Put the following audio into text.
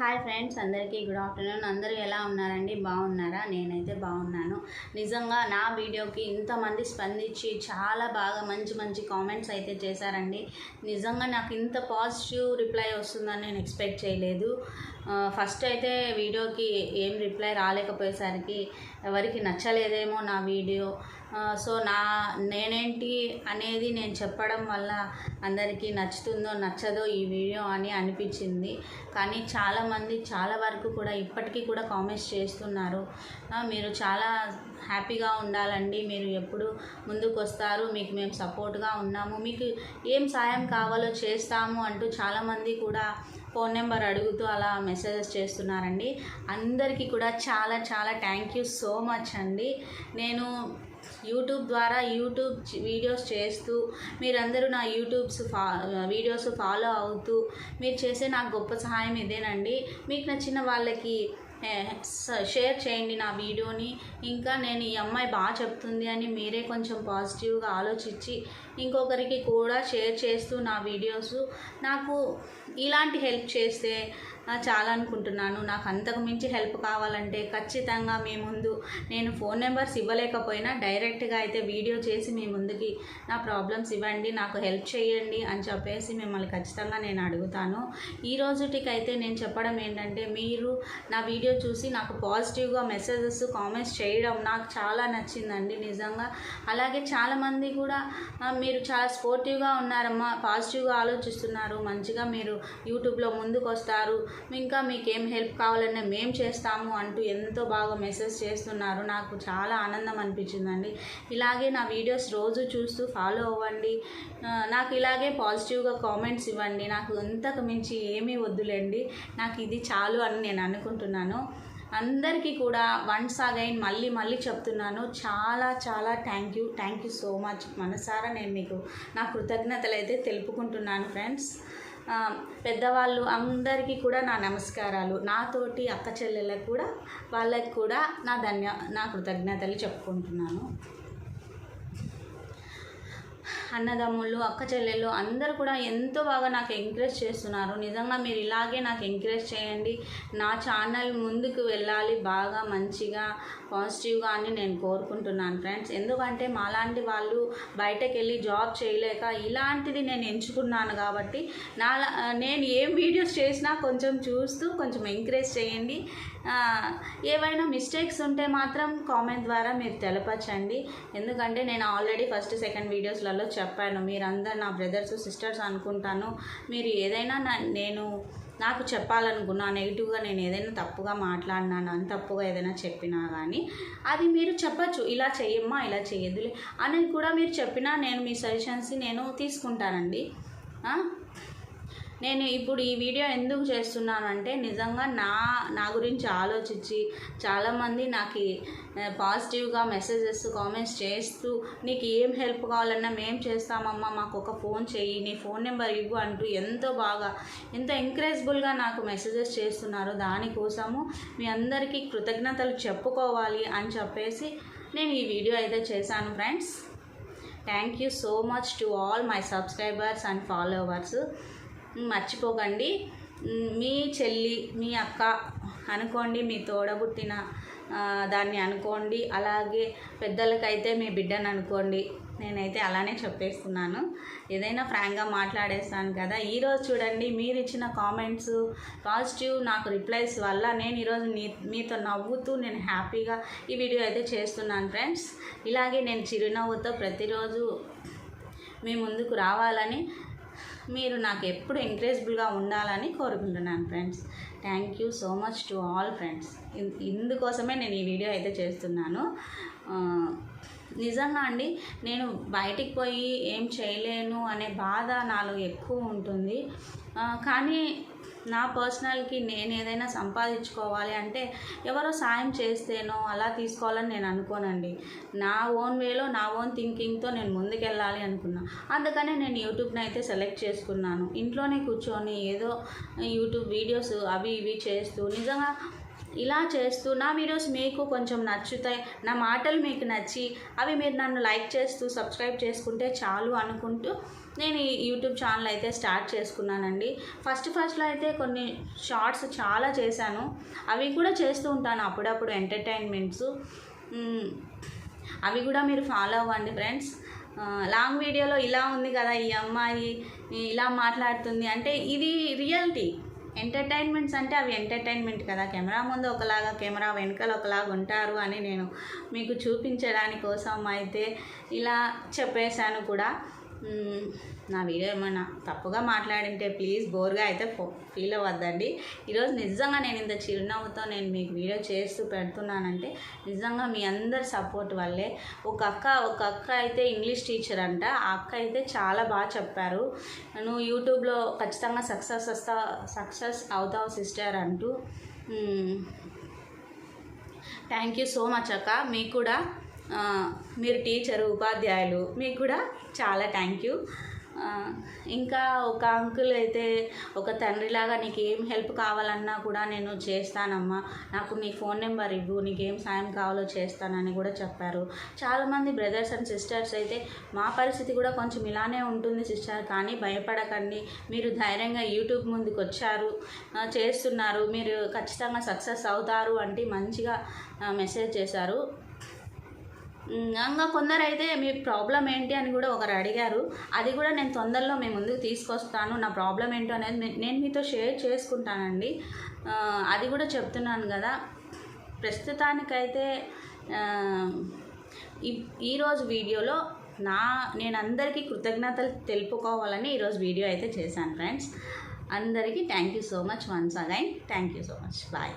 Hi friends అందరికీ good afternoon. అందరూ ఎలా ఉన్నారండి? బాగున్నారా? నేనైతే బాగున్నాను. నిజంగా నా వీడియోకి ఇంతమంది స్పందించి చాలా బాగా మంచి మంచి కామెంట్స్ అయితే చేశారండి. నిజంగా నాకు ఇంత పాజిటివ్ రిప్లై వస్తుందని నేను ఎక్స్పెక్ట్ చేయలేదు. ఫస్ట్ అయితే వీడియోకి ఏం రిప్లై రాలేకపోయేసరికి ఎవరికి నచ్చలేదేమో నా వీడియో. సో నా నేనేంటి అనేది నేను చెప్పడం వల్ల అందరికీ నచ్చుతుందో నచ్చదో ఈ వీడియో అని అనిపించింది. కానీ చాలామంది చాలా వరకు కూడా ఇప్పటికీ కూడా కామెంట్స్ చేస్తున్నారు. మీరు చాలా హ్యాపీగా ఉండాలండి. మీరు ఎప్పుడు ముందుకు వస్తారు. మీకు మేము సపోర్ట్గా ఉన్నాము. మీకు ఏం సాయం కావాలో చేస్తాము అంటూ చాలామంది కూడా ఫోన్ నెంబర్ అడుగుతూ అలా మెసేజెస్ చేస్తున్నారండి. అందరికీ కూడా చాలా చాలా థ్యాంక్ యూ సో మచ్ అండి. నేను యూట్యూబ్ ద్వారా యూట్యూబ్ వీడియోస్ చేస్తూ మీరందరూ నా యూట్యూబ్స్ ఫా వీడియోస్ ఫాలో అవుతూ మీరు చేసే నాకు గొప్ప సహాయం ఇదేనండి. మీకు నచ్చిన వాళ్ళకి షేర్ చేయండి నా వీడియోని. ఇంకా నేను ఈ అమ్మాయి బాగా చెప్తుంది అని మీరే కొంచెం పాజిటివ్గా ఆలోచించి ఇంకొకరికి కూడా షేర్ చేస్తూ నా వీడియోస్. నాకు ఇలాంటి హెల్ప్ చేస్తే చాలా అనుకుంటున్నాను. నాకు అంతకు మించి హెల్ప్ కావాలంటే ఖచ్చితంగా మీ ముందు నేను ఫోన్ నెంబర్స్ ఇవ్వలేకపోయినా డైరెక్ట్గా అయితే వీడియో చేసి మీ ముందుకి నా ప్రాబ్లమ్స్ ఇవ్వండి నాకు హెల్ప్ చేయండి అని చెప్పేసి మిమ్మల్ని ఖచ్చితంగా నేను అడుగుతాను. ఈ రోజుటికైతే నేను చెప్పడం ఏంటంటే మీరు నా వీడియో చూసి నాకు పాజిటివ్గా మెసేజెస్ కామెంట్స్ చేయడం నాకు చాలా నచ్చిందండి నిజంగా. అలాగే చాలామంది కూడా మీరు చాలా స్పోర్టివ్గా ఉన్నారమ్మా పాజిటివ్గా ఆలోచిస్తున్నారు మంచిగా మీరు యూట్యూబ్లో ముందుకు వస్తారు ఇంకా మీకు ఏం హెల్ప్ కావాలన్నా మేము చేస్తాము అంటూ ఎంతో బాగా మెసేజ్ చేస్తున్నారు. నాకు చాలా ఆనందం అనిపించిందండి. ఇలాగే నా వీడియోస్ రోజు చూస్తూ ఫాలో అవ్వండి. నాకు ఇలాగే పాజిటివ్గా కామెంట్స్ ఇవ్వండి. నాకు అంతకు మించి ఏమీ వద్దులేండి. నాకు ఇది చాలు అని నేను అనుకుంటున్నాను. అందరికీ కూడా వన్స్ అగైన్ మళ్ళీ మళ్ళీ చెప్తున్నాను. చాలా చాలా thank you. Thank you so much. మనసారా నేను మీకు నా కృతజ్ఞతలు అయితే తెలుపుకుంటున్నాను ఫ్రెండ్స్. పెద్దవాళ్ళు అందరికీ కూడా నా నమస్కారాలు. నాతోటి అక్క చెల్లెళ్ళకు కూడా వాళ్ళకి కూడా నా ధన్య నా కృతజ్ఞతలు చెప్పుకుంటున్నాను. అన్నదమ్ముళ్ళు అక్క చెల్లెళ్ళు అందరూ కూడా ఎంతో బాగా నాకు ఎంకరేజ్ చేస్తున్నారు. నిజంగా మీరు ఇలాగే నాకు ఎంకరేజ్ చేయండి. నా ఛానల్ ముందుకు వెళ్ళాలి. బాగా మంచిగా పాజిటివ్గా అని నేను కోరుకుంటున్నాను ఫ్రెండ్స్ ఎందుకంటే మాలాంటి వాళ్ళు బయటకు వెళ్ళి జాబ్ చేయలేక ఇలాంటిది నేను ఎంచుకున్నాను కాబట్టి నా నేను ఏం వీడియోస్ చేసినా కొంచెం చూస్తూ కొంచెం ఎంకరేజ్ చేయండి. ఏవైనా మిస్టేక్స్ ఉంటే మాత్రం కామెంట్ ద్వారా మీరు తెలపచ్చండి. ఎందుకంటే నేను ఆల్రెడీ ఫస్ట్ సెకండ్ వీడియోస్లలో చెప్పాను. మీరందరు నా బ్రదర్స్ సిస్టర్స్ అనుకుంటాను. మీరు ఏదైనా నా- నేను నాకు చెప్పాలనుకున్నా నెగిటివ్గా నేను ఏదైనా తప్పుగా మాట్లాడినాను అని తప్పుగా ఏదైనా చెప్పినా కానీ అది మీరు చెప్పచ్చు. ఇలా చెయ్యమ్మా ఇలా చెయ్యదులే అని కూడా మీరు చెప్పినా నేను మీ సజెషన్స్ నేను తీసుకుంటానండి. నేను ఇప్పుడు ఈ వీడియో ఎందుకు చేస్తున్నానంటే నిజంగా నా నా గురించి ఆలోచించి చాలామంది నాకు పాజిటివ్గా మెసేజెస్ కామెంట్స్ చేస్తూ నీకు ఏం హెల్ప్ కావాలన్నా మేము చేస్తామమ్మా మాకు ఒక ఫోన్ చెయ్యి నీ ఫోన్ నెంబర్ ఇవ్వు అంటూ ఎంతో బాగా ఎంతో ఎంకరేజబుల్గా నాకు మెసేజెస్ చేస్తున్నారు. దానికోసము మీ అందరికీ కృతజ్ఞతలు చెప్పుకోవాలి అని చెప్పేసి నేను ఈ వీడియో అయితే చేశాను friends. Thank you so much to all my subscribers and followers మర్చిపోకండి. మీ చెల్లి మీ అక్క అనుకోండి మీ తోడబుట్టిన దాన్ని అనుకోండి. అలాగే పెద్దలకైతే మీ బిడ్డను అనుకోండి. నేనైతే అలానే చెప్పేస్తున్నాను. ఏదైనా ఫ్రాంక్గా మాట్లాడేస్తాను కదా. ఈరోజు చూడండి మీరు ఇచ్చిన కామెంట్స్ పాజిటివ్ నాకు రిప్లైస్ వల్ల నేను ఈరోజు మీ మీతో నవ్వుతూ నేను హ్యాపీగా ఈ వీడియో అయితే చేస్తున్నాను ఫ్రెండ్స్. ఇలాగే నేను చిరునవ్వుతో ప్రతిరోజు మీ ముందుకు రావాలని మీరు నాకు ఎప్పుడు ఎంకరేజబుల్గా ఉండాలని కోరుకుంటున్నాను friends thank you so much to all friends ఇందుకోసమే నేను ఈ వీడియో అయితే చేస్తున్నాను. నిజంగా అండి నేను బయటికి పోయి ఏం చేయలేను అనే బాధ నాలో ఎక్కువ ఉంటుంది. కానీ నా పర్సనల్కి నేను ఏదైనా సంపాదించుకోవాలి అంటే ఎవరో సాయం చేస్తేనో అలా తీసుకోవాలని నేను అనుకోనండి. నా ఓన్ వేలో నా ఓన్ థింకింగ్తో నేను ముందుకెళ్ళాలి అనుకున్నా. అందుకనే నేను యూట్యూబ్ని అయితే సెలెక్ట్ చేసుకున్నాను. ఇంట్లోనే కూర్చొని ఏదో యూట్యూబ్ వీడియోస్ అవి ఇవి చేస్తూ నిజంగా ఇలా చేస్తూ నా వీడియోస్ మీకు కొంచెం నచ్చుతాయి నా మాటలు మీకు నచ్చి అవి మీరు నన్ను లైక్ చేస్తూ సబ్స్క్రైబ్ చేసుకుంటే చాలు అనుకుంటూ నేను ఈ యూట్యూబ్ ఛానల్ అయితే స్టార్ట్ చేసుకున్నానండి. ఫస్ట్ ఫస్ట్లో అయితే కొన్ని షార్ట్స్ చాలా చేశాను. అవి కూడా చేస్తూ ఉంటాను అప్పుడప్పుడు ఎంటర్టైన్మెంట్స్. అవి కూడా మీరు ఫాలో అవ్వండి ఫ్రెండ్స్. లాంగ్ వీడియోలో ఇలా ఉంది కదా ఈ అమ్మాయి ఇలా మాట్లాడుతుంది అంటే ఇది రియాలిటీ. ఎంటర్టైన్మెంట్స్ అంటే అవి ఎంటర్టైన్మెంట్ కదా. కెమెరా ముందు ఒకలాగా కెమెరా వెనకాల ఒకలాగా ఉంటారు అని నేను మీకు చూపించడానికి కోసం అయితే ఇలా చెప్పేశాను కూడా. నా వీడియో ఏమైనా తప్పుగా మాట్లాడింటే ప్లీజ్ బోర్గా అయితే ఫీల్ అవ్వద్దండి. ఈరోజు నిజంగా నేను ఇంత చిరునవ్వుతో నేను మీకు వీడియో చేస్తూ పెడుతున్నానంటే నిజంగా మీ అందరి సపోర్ట్ వల్లే. ఒక అక్క ఒక అక్క అయితే ఇంగ్లీష్ టీచర్ అంట. ఆ అక్క అయితే చాలా బాగా చెప్పారు. నువ్వు యూట్యూబ్లో ఖచ్చితంగా సక్సెస్ వస్తా సక్సెస్ అవుతావు సిస్టర్ అంటూ. థ్యాంక్ యూ సో మచ్ అక్క. మీకు కూడా మీరు టీచరు ఉపాధ్యాయులు మీకు కూడా చాలా థ్యాంక్ యూ ఇంకా ఒక అంకుల్ అయితే ఒక తండ్రిలాగా నీకు ఏం హెల్ప్ కావాలన్నా కూడా నేను చేస్తానమ్మా. నాకు నీ ఫోన్ నెంబర్ ఇవ్వు నీకు ఏం సాయం కావాలో చేస్తానని కూడా చెప్పారు. చాలామంది బ్రదర్స్ అండ్ సిస్టర్స్ అయితే మా పరిస్థితి కూడా కొంచెం ఇలానే ఉంటుంది సిస్టర్ కానీ భయపడకండి. మీరు ధైర్యంగా యూట్యూబ్ ముందుకు వచ్చారు చేస్తున్నారు. మీరు ఖచ్చితంగా సక్సెస్ అవుతారు అంటే మంచిగా మెసేజ్ చేశారు. ఇంకా కొందరు అయితే మీ ప్రాబ్లం ఏంటి అని కూడా ఒకరు అడిగారు. అది కూడా నేను తొందరలో మీ ముందుకు తీసుకొస్తాను. నా ప్రాబ్లం ఏంటో అనేది నేను మీతో షేర్ చేసుకుంటానండి. అది కూడా చెప్తున్నాను కదా. ప్రస్తుతానికైతే ఈ ఈరోజు వీడియోలో నా నేను అందరికీ కృతజ్ఞతలు తెలుపుకోవాలని ఈరోజు వీడియో అయితే చేశాను ఫ్రెండ్స్. అందరికీ thank you so much once again. Thank you so much. Bye.